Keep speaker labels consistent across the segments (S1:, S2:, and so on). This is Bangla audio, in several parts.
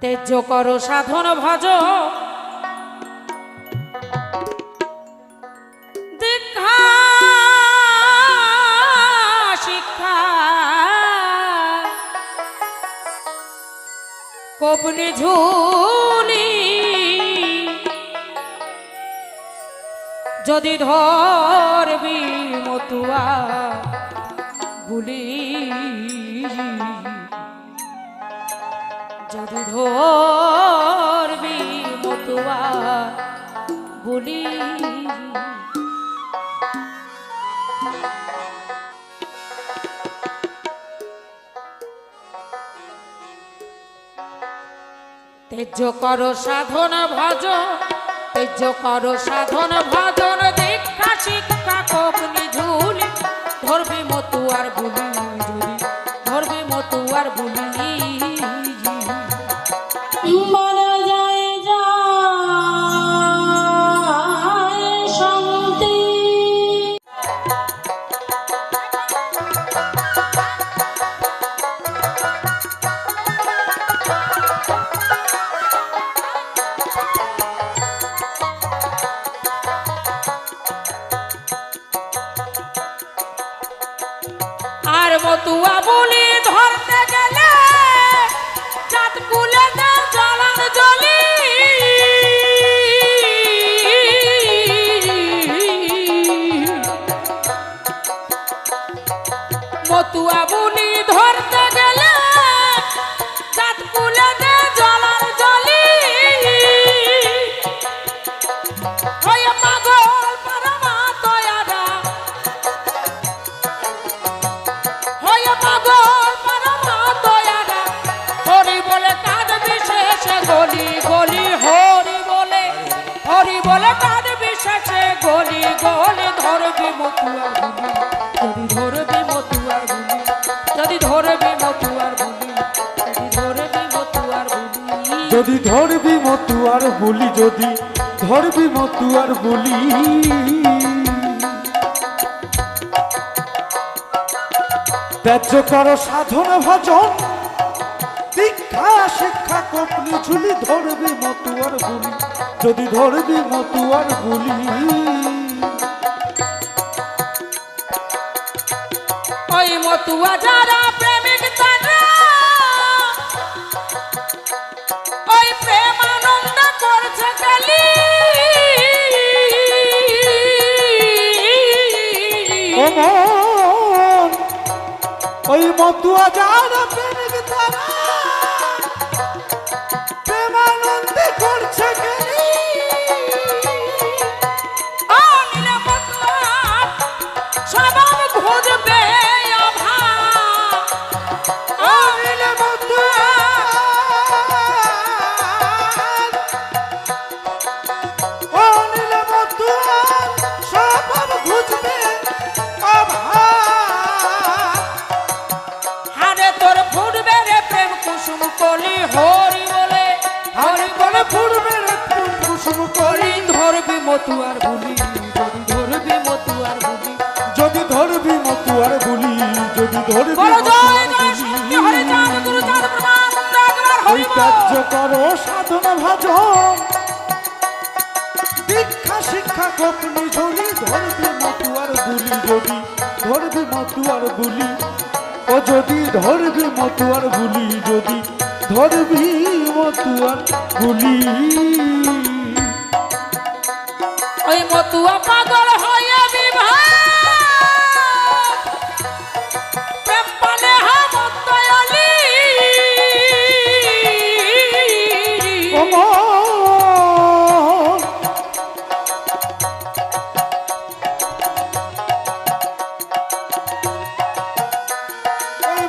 S1: তেজ করো সাধন ভজ। দীক্ষা ঝুলি। যদি ধরবি মতুয়া বুলি মতুয়া তেজ কর সাধন ভাজ তেজ কর সাধন ভাজ। গুলি যদি ধরবি মতু আর বলি।
S2: ত্যায্য করো সাধন ভজন, দীক্ষা শিক্ষা কপলি ঝুলি ধরবি মতু আর বলি। যদি ধরবি মতুয়ার গুলি
S1: ওই মতুয়া যারা ওই
S2: মতুয়া যার দুয়ার গুলি
S1: যদি ধরবি
S2: ওই ত্যায্য করো সাধনা ভাজন দীক্ষা শিক্ষা গোপনি ঝুলি ধরবি মতুয়ার বুলি যদি ধরবি মতুয়ার বুলি ও যদি ধরবি মতুয়ার বুলি যদি ধরবি মতুয়ার বুলি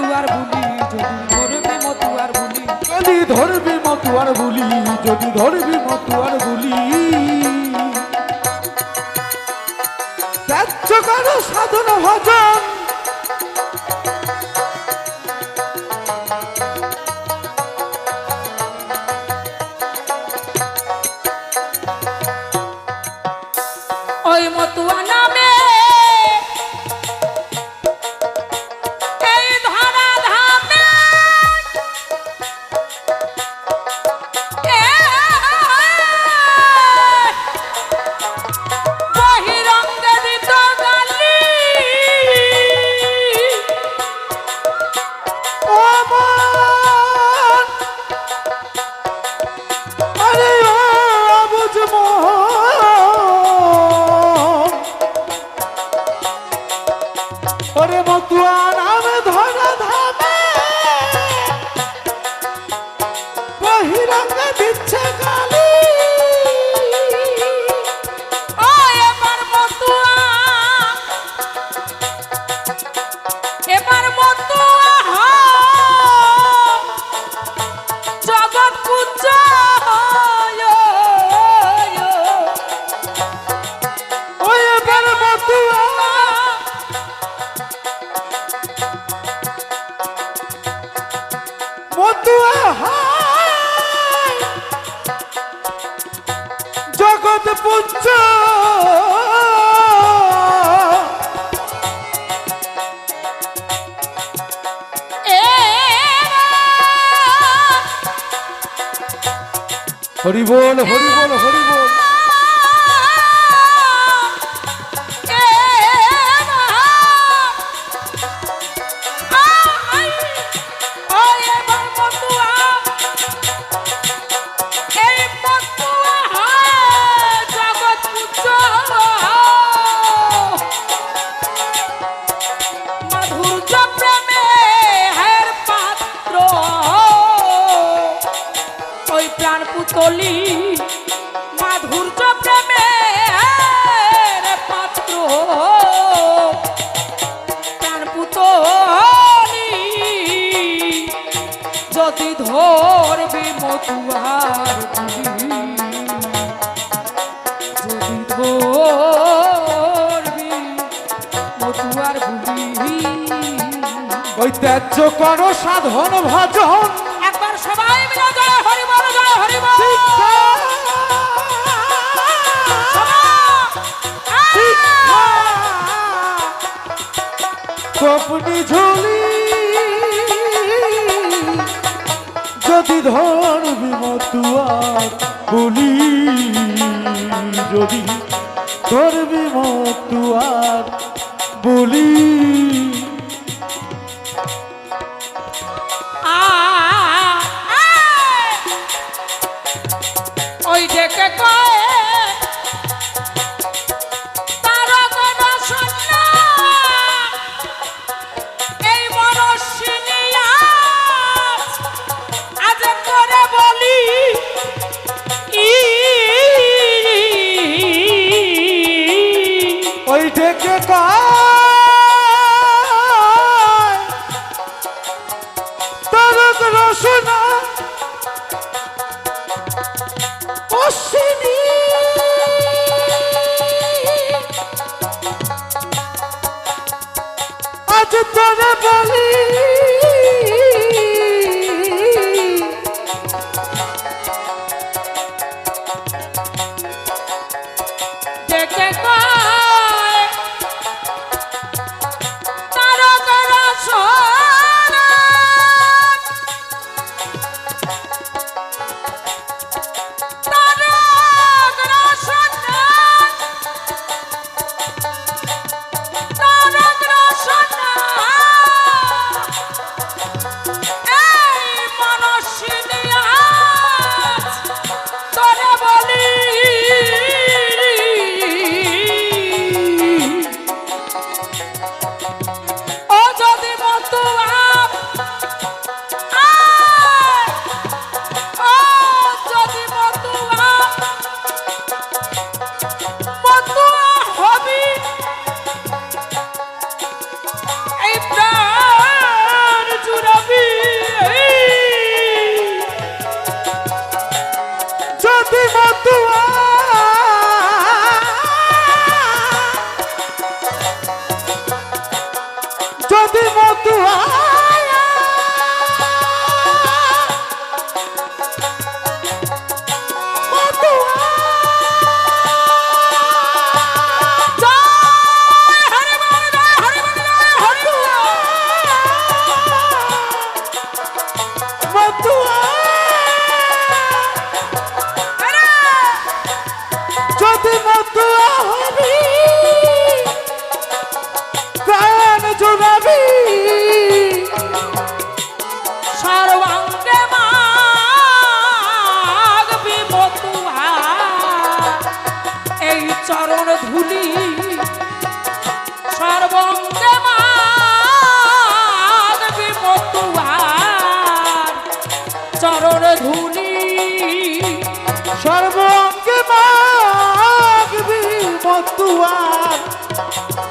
S1: মতুয়ার বুলি যদি ধরবি মতুয়ার বুলি।
S2: যদি ধরবি মতুয়ার বুলি সাধন ভজন। হরি বল হরি
S1: যদি ধরবি মতুয়ার যদি ধরবি মতুয়ার বুলি
S2: ওই ত্যায্য করো সাধন ভজন
S1: একবার সবাই মিলে জয় হরি বল জয় হরি বল
S2: ঝুলি যদি ধরবি মতুয়ার বলি যদি ধরবি মতুয়ার বলি।
S1: ওই দেখে কয়ে?
S2: রসনা অশ্বিনী। আজ তোরে বলি
S1: tumultuar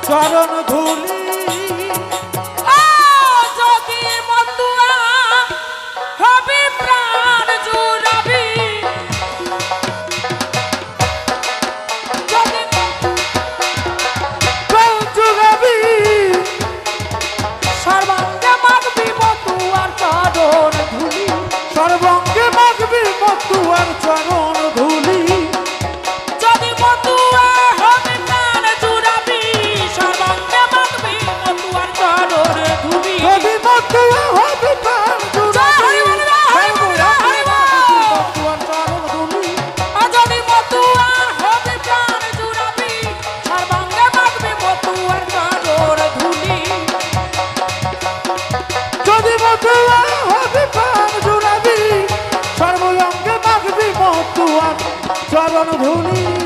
S1: চরণ ধু মতুয়া হবি পান জুড়াবি সর্বঙ্গে মাখবি মতুয়ার চরণ ধুলি